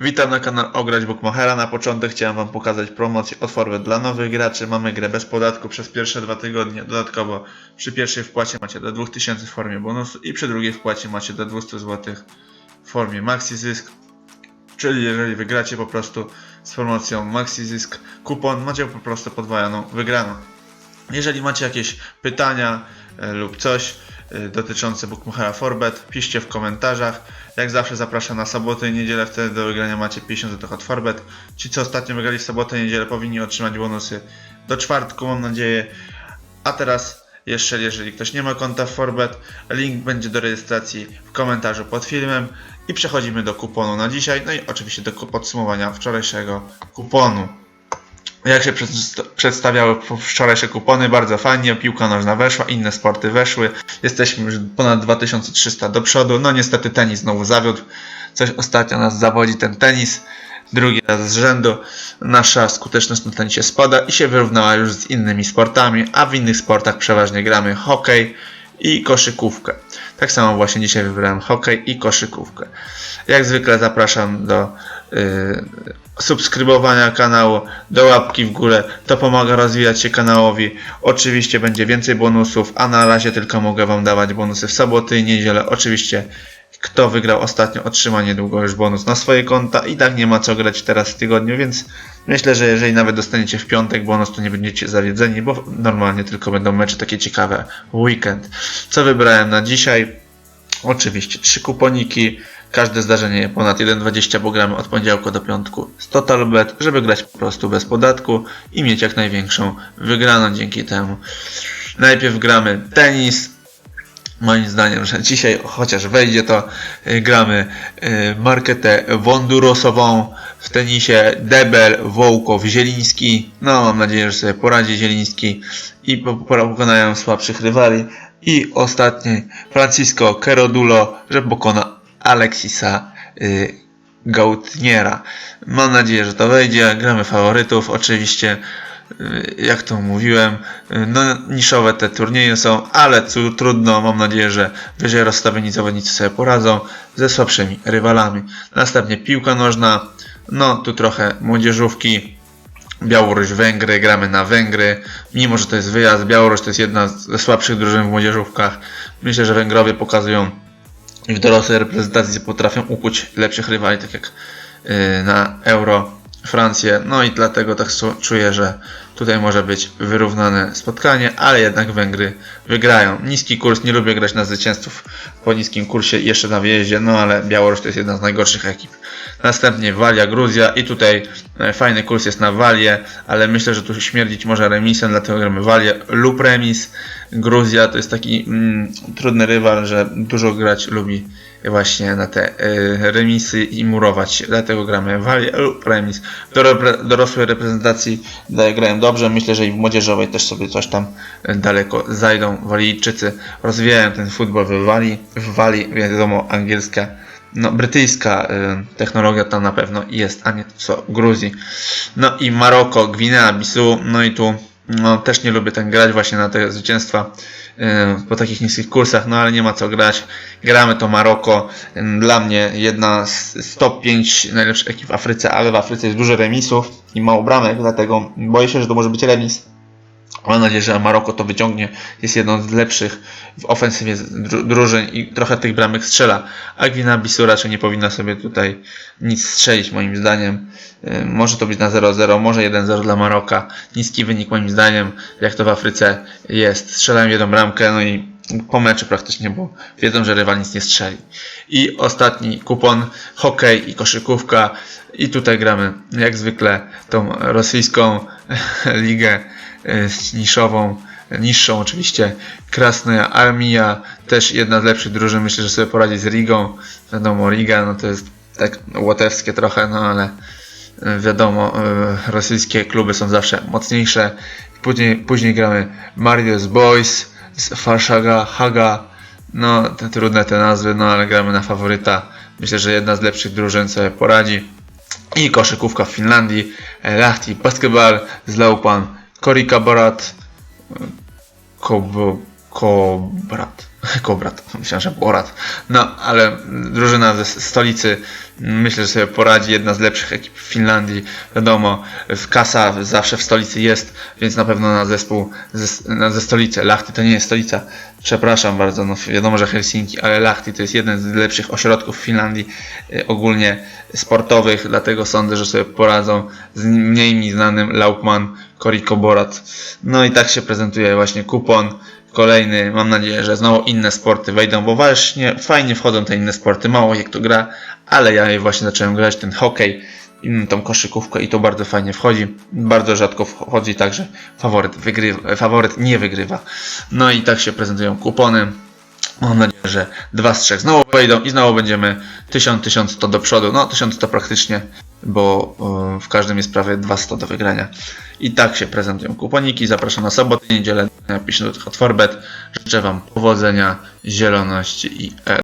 Witam na kanale Ograć Bookmachera. Na początek chciałem Wam pokazać promocję Forward dla nowych graczy. Mamy grę bez podatku przez pierwsze dwa tygodnie. Dodatkowo przy pierwszej wpłacie macie do 2000 w formie bonusu i przy drugiej wpłacie macie do 200 zł w formie Maxi Zysk. Czyli jeżeli wygracie po prostu z promocją Maxi Zysk kupon, macie po prostu podwojoną wygraną. Jeżeli macie jakieś pytania e, lub coś dotyczące Bookmachera Forbet, piszcie w komentarzach. Jak zawsze zapraszam na sobotę i niedzielę, wtedy do wygrania macie 50 zł od Forbet. Ci co ostatnio wygrali w sobotę i niedzielę powinni otrzymać bonusy do czwartku mam nadzieję. A teraz jeszcze jeżeli ktoś nie ma konta w Forbet, link będzie do rejestracji w komentarzu pod filmem i przechodzimy do kuponu na dzisiaj, no i oczywiście do podsumowania wczorajszego kuponu. Jak się przedst- przedstawiały wczorajsze kupony, bardzo fajnie, piłka nożna weszła, inne sporty weszły, jesteśmy już ponad 2300 do przodu, no niestety tenis znowu zawiódł, coś ostatnio nas zawodzi ten tenis, drugi raz z rzędu, nasza skuteczność na tenisie spada i się wyrównała już z innymi sportami, a w innych sportach przeważnie gramy hokej i koszykówkę. Tak samo właśnie dzisiaj wybrałem hokej i koszykówkę. Jak zwykle zapraszam do yy, subskrybowania kanału, do łapki w górę. To pomaga rozwijać się kanałowi. Oczywiście będzie więcej bonusów, a na razie tylko mogę Wam dawać bonusy w soboty i niedzielę. Oczywiście kto wygrał ostatnio otrzyma niedługo już bonus na swoje konta i tak nie ma co grać teraz w tygodniu, więc myślę, że jeżeli nawet dostaniecie w piątek bonus, to nie będziecie zawiedzeni, bo normalnie tylko będą mecze takie ciekawe weekend. Co wybrałem na dzisiaj? Oczywiście trzy kuponiki, każde zdarzenie ponad 1,20, bo gramy od poniedziałku do piątku z Total Bet, żeby grać po prostu bez podatku i mieć jak największą wygraną dzięki temu. Najpierw gramy tenis. Moim zdaniem, że dzisiaj chociaż wejdzie to y, gramy y, marketę wondurosową w tenisie Debel, Wołkow, Zieliński. No mam nadzieję, że sobie poradzi Zieliński i po- pokonają słabszych rywali. I ostatni Francisco Kerodulo, że pokona Alexisa y, Gautniera. Mam nadzieję, że to wejdzie. Gramy faworytów oczywiście. Y, Jak to mówiłem, y, no niszowe te turnieje są, ale trudno, mam nadzieję, że wyżej rozstawieni zawodnicy sobie poradzą ze słabszymi rywalami. Następnie piłka nożna, no tu trochę młodzieżówki, Białoruś, Węgry, gramy na Węgry. Mimo, że to jest wyjazd, Białoruś to jest jedna ze słabszych drużyn w młodzieżówkach. Myślę, że Węgrowie pokazują w dorosłej reprezentacji potrafią ukuć lepszych rywali, tak jak yy, na Euro Francję. No i dlatego tak czuję, że tutaj może być wyrównane spotkanie, ale jednak Węgry wygrają. Niski kurs, nie lubię grać na zwycięzców po niskim kursie jeszcze na wyjeździe, no ale Białoruś to jest jedna z najgorszych ekip. Następnie Walia, Gruzja i tutaj e, fajny kurs jest na Walię, ale myślę, że tu śmierdzić może remisem, dlatego gramy Walię lub remis. Gruzja to jest taki mm, trudny rywal, że dużo grać lubi właśnie na te y, remisy i murować. Dlatego gramy Walię lub remis. Do repre- dorosłej reprezentacji daje grają dobrze. Myślę, że i w młodzieżowej też sobie coś tam daleko zajdą. Walijczycy rozwijają ten futbol w Walii. W Walii wiadomo angielska no, brytyjska y, technologia tam na pewno jest, a nie co Gruzji. No i Maroko, Gwinea, Bisu, no i tu no, też nie lubię tak grać właśnie na te zwycięstwa y, po takich niskich kursach, no ale nie ma co grać. Gramy to Maroko, y, dla mnie jedna z top 5 najlepszych ekip w Afryce, ale w Afryce jest dużo remisów i mało bramek, dlatego boję się, że to może być remis. Mam nadzieję, że Maroko to wyciągnie. Jest jedną z lepszych w ofensywie dru- drużyn i trochę tych bramek strzela. A Gwina Bisu raczej nie powinna sobie tutaj nic strzelić moim zdaniem. Yy, Może to być na 0-0, może 1-0 dla Maroka. Niski wynik moim zdaniem, jak to w Afryce jest. Strzelają jedną bramkę, no i po meczu praktycznie, bo wiedzą, że rywal nic nie strzeli. I ostatni kupon, hokej i koszykówka. I tutaj gramy jak zwykle tą rosyjską ligę e, niszową, niższą oczywiście, Krasna Armia, też jedna z lepszych drużyn, myślę, że sobie poradzi z Rigą, wiadomo Riga, no to jest tak łotewskie trochę, no ale e, wiadomo, e, rosyjskie kluby są zawsze mocniejsze, później, później gramy Marius Boys Farszaga, Haga, no te trudne te nazwy, no ale gramy na faworyta, myślę, że jedna z lepszych drużyn sobie poradzi, i koszykówka w Finlandii, Lahti Basketball z Laupan, Korika Barat, Kob, Kobrat. Kobrat, myślałem, że Borat. No, ale drużyna ze stolicy myślę, że sobie poradzi. Jedna z lepszych ekip w Finlandii. Wiadomo, kasa zawsze w stolicy jest, więc na pewno na zespół ze, ze stolicy. Lahti to nie jest stolica. Przepraszam bardzo, no wiadomo, że Helsinki, ale Lahti to jest jeden z lepszych ośrodków w Finlandii y, ogólnie sportowych, dlatego sądzę, że sobie poradzą z mniej mi znanym Laupman, Koriko Borat. No i tak się prezentuje właśnie kupon. Kolejny, mam nadzieję, że znowu inne sporty wejdą, bo właśnie fajnie wchodzą te inne sporty, mało jak to gra, ale ja właśnie zacząłem grać, ten hokej, inną tą koszykówkę i to bardzo fajnie wchodzi. Bardzo rzadko wchodzi tak, że faworyt, faworyt nie wygrywa. No i tak się prezentują kupony. Mam nadzieję, że dwa z trzech znowu wejdą i znowu będziemy 1000, 1100 do przodu. No 1100 praktycznie, bo y, w każdym jest prawie 200 do wygrania. I tak się prezentują kuponiki. Zapraszam na sobotę, niedzielę, do tych otworbet. Życzę Wam powodzenia, zieloności i e